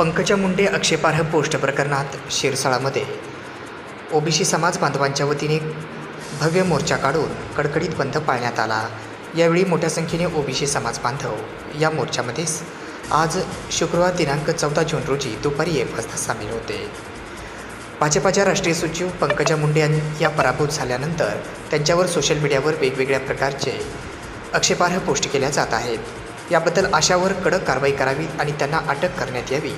पंकजा मुंडे आक्षेपार्ह पोस्ट प्रकरणात शिरसाळामध्ये. ओबीसी समाज बांधवांच्या वतीने भव्य मोर्चा काढून कडकडीत बंद पाळण्यात आला. यावेळी मोठ्या संख्येने ओबीसी समाज बांधव या मोर्चामध्ये आज शुक्रवार दिनांक चौदा जून रोजी दुपारी एक वाजता सामील होते. भाजपाच्या राष्ट्रीय सचिव पंकजा मुंडे या पराभूत झाल्यानंतर त्यांच्यावर सोशल मीडियावर वेगवेगळ्या प्रकारचे आक्षेपार्ह पोस्ट केल्या जात आहेत. याबद्दल आशावर कडक कारवाई करावी आणि त्यांना अटक करण्यात यावी.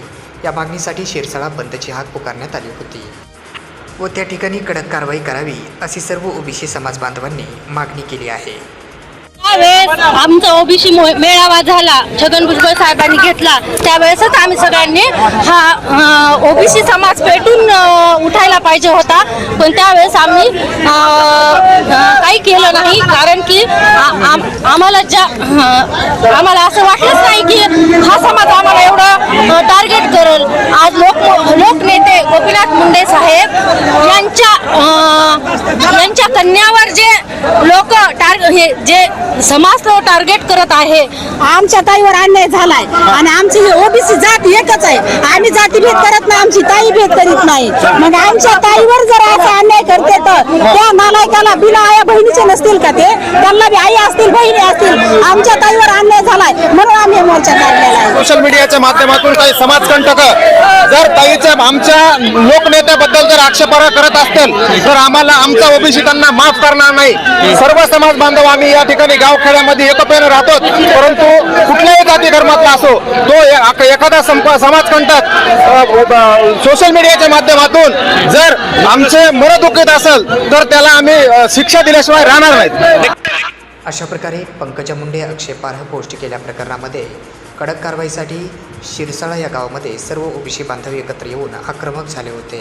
या मागणीसाठी शिरसाळा बंदची हाक पुकारण्यात आली होती. व त्या ठिकाणी कडक कारवाई करावी अशी सर्व ओबीसी समाज बांधवांनी मागणी केली आहे. त्यावेळेस आमचा ओबीसी मेळावा झाला छगन भुजबळ साहेबांनी घेतला त्यावेळेसच आम्ही सगळ्यांनी हा ओबीसी समाज पेटून उठायला पाहिजे होता. पण त्यावेळेस आम्ही काही केलं नाही कारण की आम्हाला ज्या आम्हाला असं वाटलंच नाही की हा समाज आम्हाला एवढा टार्गेट करेल. आज लोक लोकनेते गोपीनाथ मुंडे साहेब यांच्या यांच्या कन्यावर जे लोक टार्ग हे जे समाज टार्गेट करत आहे आमच्या ताईवर अन्याय झालाय. आणि आमची ओबीसी जात एकच आहे. आम्ही जातीभेद करत नाही आमची ताई भेद करीत नाही. मग आमच्या ताईवर जर असा अन्याय करते तर त्या नालायकाला आमचे नसतील का ते? त्यांना बी आई असतील बहिणी असतील. आमच्या ताईवर अन्याय झालाय. म्हणून आम्ही मोर्चा काढलेला आहे. सोशल मीडियाच्या माध्यमातून काही समाजकंटक जर ताईच्या आमच्या लोकनेत्याबद्दल आक्षेपार्ह करत असतील तर आम्हाला आमचा ओबीसी त्यांना माफ करणार नाही. सर्व समाज बांधव आम्ही या ठिकाणी गावखेड्यामध्ये एकत्रेने राहतो. परंतु कुठल्याही जाती धर्मातला असो तो एखादा संप- समाजकंटक सोशल मीडियाच्या माध्यमातून जर आमचे मनदुखीत असेल तर त्याला आम्ही शिक्षा दिल्याशिवाय राहणार नाहीत. अशा प्रकारे पंकजा मुंडे आक्षेपार्ह पोस्ट केल्या प्रकरणामध्ये कडक कारवाईसाठी शिरसाळा या गावामध्ये सर्व ओबीसी बांधव एकत्र येऊन आक्रमक झाले होते.